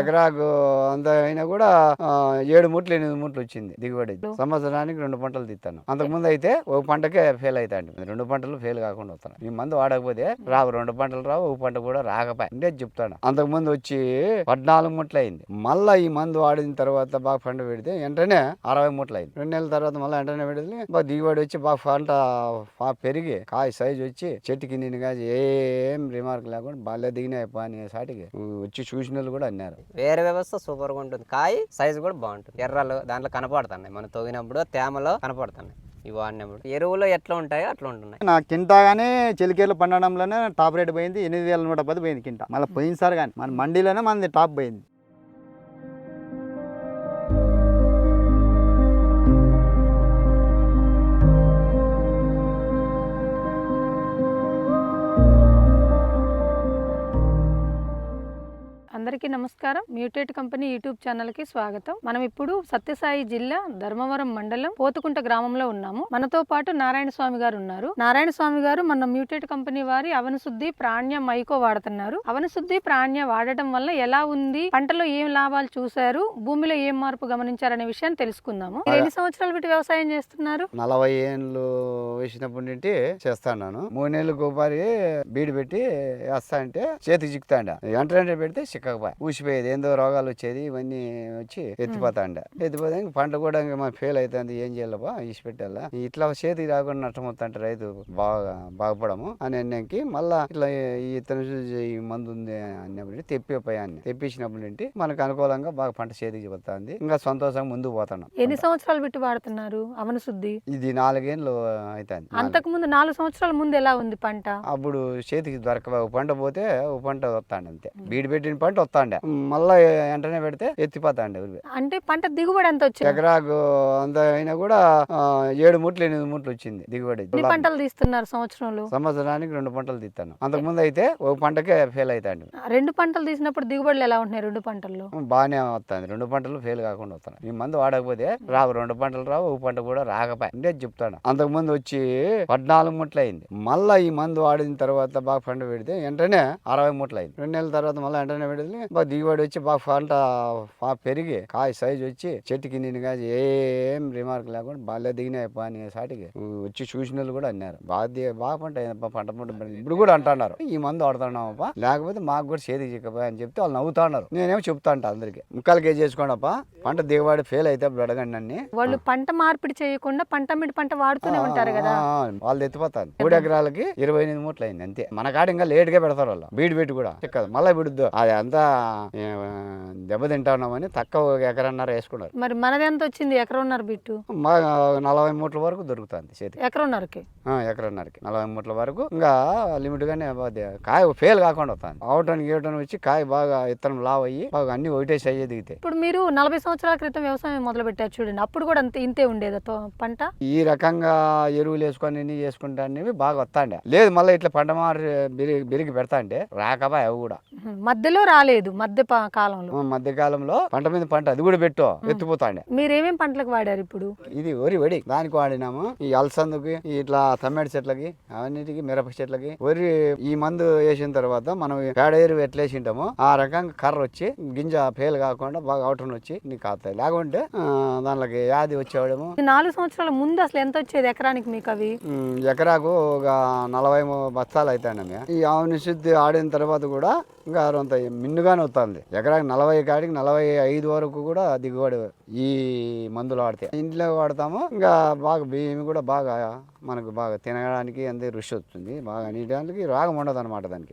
ఎకరాకు అంత అయినా కూడా ఏడు ముట్లు ఎనిమిది ముట్లు వచ్చింది దిగుబడి. సంవత్సరానికి రెండు పంటలు తీస్తాను అంతకు ముందు అయితే ఒక పంటకే ఫెయిల్ అవుతాండి రెండు పంటలు ఫెయిల్ కాకుండా వస్తాను ఈ మందు వాడకపోతే రావు రెండు పంటలు రావు ఒక పంట కూడా రాకపోయి. అంటే చెప్తాను. అంతకు ముందు వచ్చి పద్నాలుగు ముట్లు అయింది. మళ్ళా ఈ మందు వాడిన తర్వాత బాగా పంట పెడితే వెంటనే అరవై ముట్లు అయింది. రెండు నెలల తర్వాత మళ్ళీ వెంటనే పెడితే బాగా దిగుబడి వచ్చి బాగా పంట బాగా పెరిగి కాయ సైజు వచ్చి చెట్టుకి నేను కాసి ఏం రిమార్క్ లేకుండా బాగా దిగినాయి పని సాటికి వచ్చి చూసిన కూడా అన్నారు. వేరే వ్యవస్థ సూపర్గా ఉంటుంది. కాయ సైజు కూడా బాగుంటుంది. ఎర్రలు దాంట్లో కనపడుతున్నాయి. మనం తోగినప్పుడు తేమలో కనపడుతున్నాయి. ఇవి వాడినప్పుడు. ఎరువులు ఎట్లా ఉంటాయో అట్లా ఉంటున్నాయి. నా కింటాగానే చెలికేలు పండడంలోనే టాప్ రేట్ పోయింది. ఎనిమిది వేల నూట పది పోయింది కింటా. మళ్ళీ పోయినసారి కానీ మన మండీలోనే మనది టాప్ పోయింది. అందరికీ నమస్కారం. మ్యూటేట్ కంపెనీ యూట్యూబ్ ఛానల్కి స్వాగతం. మనం ఇప్పుడు సత్యసాయి జిల్లా ధర్మవరం మండలం పోతుకుంట గ్రామంలో ఉన్నాము. మనతో పాటు నారాయణ స్వామి గారు ఉన్నారు. నారాయణ స్వామి గారు మన మ్యూటేట్ కంపెనీ వారి అవనశుద్ధి ప్రాణ్య మైకో వాడుతున్నారు. అవనశుద్ధి ప్రాణ్య వాడటం వల్ల ఎలా ఉంది? పంటలో ఏం లాభాలు చూశారు? భూమిలో ఏం మార్పు గమనించారనే విషయాన్ని తెలుసుకుందాము. ఎన్ని సంవత్సరాలు పెట్టి వ్యవసాయం చేస్తున్నారు? నలభై ఏళ్ళు వేసినప్పటి నుండి చేస్తాను మూడు నెలలు గోపారి బీడి పెట్టి వేస్తా అంటే చేతికి చిక్కుతాండ. వెంటనే పెడితే చిక్కకపోయి ఊసిపోయేది ఏందో రోగాలు వచ్చేది ఇవన్నీ వచ్చి ఎత్తిపోతాండ ఎత్తిపోతే ఇంక పంట కూడా ఇంకా ఫెయిల్ అవుతుంది ఏం చేయాలబ్బా ఈసి పెట్టాలా ఇట్లా చేతికి రాకుండా నష్టం వస్తుంటే రైతు. బాగా బాగుపడము. అని అన్నాకి మళ్ళా ఇట్లా ఈ ఇతను ఈ మందు ఉంది అన్నప్పుడు తెప్పిపోయా అన్ని. తెప్పించినప్పటి నుండి మనకు అనుకూలంగా బాగా పంట చేతికి పోతుంది ఇంకా సంతోషంగా ముందుకు పోతున్నాం ఎన్ని సంవత్సరాలు పెట్టి వాడుతున్నారు అవనశుద్ధి ఇది నాలుగేళ్ళు అవుతుంది అంతకు ముందు నాలుగు సంవత్సరాల ముందు ఎలా ఉంది పంట? అప్పుడు చేతికి దొరక పంట పోతే పంట వస్తాండి అంతే. బీడి పెట్టిన పంట వస్తాండే. మళ్ళా వెంటనే పెడితే ఎత్తిపోతాండే అంటే పంట దిగుబడి ఎంత వచ్చింది? ఎకరాకు అంత అయినా కూడా ఏడు ముట్లు ఎనిమిది ముట్లు వచ్చింది దిగుబడి. పంటలు తీస్తున్నారు సంవత్సరంలో? సంవత్సరానికి రెండు పంటలు తీస్తాను. అంతకు ముందు అయితే ఒక పంటకే ఫెయిల్ అవుతాండి రెండు పంటలు తీసినప్పుడు దిగుబడులు ఎలా ఉంటున్నాయి రెండు పంటల్లో? బాగానే వస్తుంది. రెండు పంటలు ఫెయిల్ కాకుండా వస్తాను. ఈ మందు వాడకపోతే రావు రెండు పంటలు రావు ఒక పంట కూడా రాకపోయి. అంటే చెప్తాను. అంతకు ముందు వచ్చి పద్నాలుగు ముట్లు అయింది. మళ్ళా ఈ మందు వాడిన తర్వాత బాగా పంట పెడితే వెంటనే అరవై ముట్లు అయింది. రెండు నెలల తర్వాత మళ్ళీ వెంటనే పెడితే బాగా దిగుబడి వచ్చి బాగా పంట బాగా పెరిగి కాయ సైజు వచ్చి చెట్టుకి నేను కాసి ఏం రిమార్క్ లేకుండా బాగా దిగినాయి పని సాటికి. వచ్చి చూసిన వాళ్ళు కూడా అన్నారు. బాగా బాగా పంట పంట పంట. ఇప్పుడు కూడా అంటున్నారు. ఈ మందు వాడుతున్నామప్పా లేకపోతే మాకు కూడా చేతికి చిక్కపోయా అని చెప్తే వాళ్ళు నవ్వుతున్నారు. నేనేమో చెప్తా అంట అందరికి. ముక్కలు కేజీ చేసుకోండి అప్ప పంట దిగుబడి ఫెయిల్ అయితే అప్పుడు అడగండి అన్ని వాళ్ళు పంట మార్పిడి చేయకుండా పంట మిడి పంట వాడుతూనే ఉంటారు కదా. వాళ్ళు ఎత్తిపోతారు. మూడు ఎకరాలకి ఇరవై ఎనిమిది మూట్లు అయింది అంతే. మన కాడ ఇంకా లేట్గా పెడతారు వాళ్ళు. బీడి పెట్టి కూడా. మళ్ళీ బిడుద్దు అది అంతా ఏ, దెబ్బ తింటాన్నామని తక్కువ ఎకరన్నర వేసుకున్నారు. మరి మనది ఎంత వచ్చింది ఎకరన్నర బిట్టు? మా నలభై మూట్ల వరకు దొరుకుతుంది చేతి ఎకరన్నరకి? ఎకరన్నరకి. నలభై మూట్ల వరకు. ఇంకా లిమిట్ గానే కాయ ఫెయిల్ కాకుండా వస్తుంది. అవటానికి ఇవ్వటానికి వచ్చి కాయ బాగా ఇత్తనం లావ్ అయ్యి బాగా అన్ని ఒకటే సైజే దిగుతాయి ఇప్పుడు మీరు నలభై సంవత్సరాల క్రితం వ్యవసాయం మొదలు పెట్టారు చూడండి. అప్పుడు కూడా అంతే ఇంతే ఉండేది పంట? ఈ రకంగా ఎరువులు వేసుకొని ఇన్ని చేసుకుంటా అనేవి బాగా వస్తాండే. లేదు మళ్ళీ ఇట్లా పంట మారి బిరిగి బిరిగి పెడతా అంటే రాకబా అవి కూడా. మధ్యలో రాలేదు. మధ్య ప- కాలంలో. ఆ మధ్యకాలంలో పంట మీద పంట అది కూడా పెట్టు ఎత్తిపోతాండే. మీరేమేం పంటలకు వాడారు ఇప్పుడు? ఇది వరి వడి దానికి వాడినాము. ఈ అలసందుకి ఇట్లా తమ్మెడి చెట్లకి అవన్నిటికి మిరప చెట్లకి. వరి ఈ మందు వేసిన తర్వాత మనం పేడ ఎరువు ఎట్లా వేసింటామో ఆ రకంగా కర్ర వచ్చి గింజ ఫెయిల్ కాకుండా బాగా అవుటన్ వచ్చి నీకు కాస్తాయి లేకుంటే ఆ, దానిలోకి వ్యాధి వచ్చేవాడేమో. ఈ నాలుగు సంవత్సరాల ముందు అసలు ఎంత వచ్చేది ఎకరానికి మీకు అవి? ఎకరాకు ఒక నలభై బస్తాలు అవుతాయండి ఈ ఆవుని శుద్ధి ఆడిన తర్వాత కూడా ఇంకా అంత బాగానే వస్తుంది. ఎకరాకి నలభై కాడికి నలభై ఐదు వరకు కూడా దిగుబడి ఈ మందులు వాడితే. ఇంట్లో వాడతాము. ఇంకా బాగా బియ్యం కూడా బాగా మనకు బాగా తినడానికి అంతే రుచి వస్తుంది. బాగా నీటానికి రాగం ఉండదు అనమాట దానికి.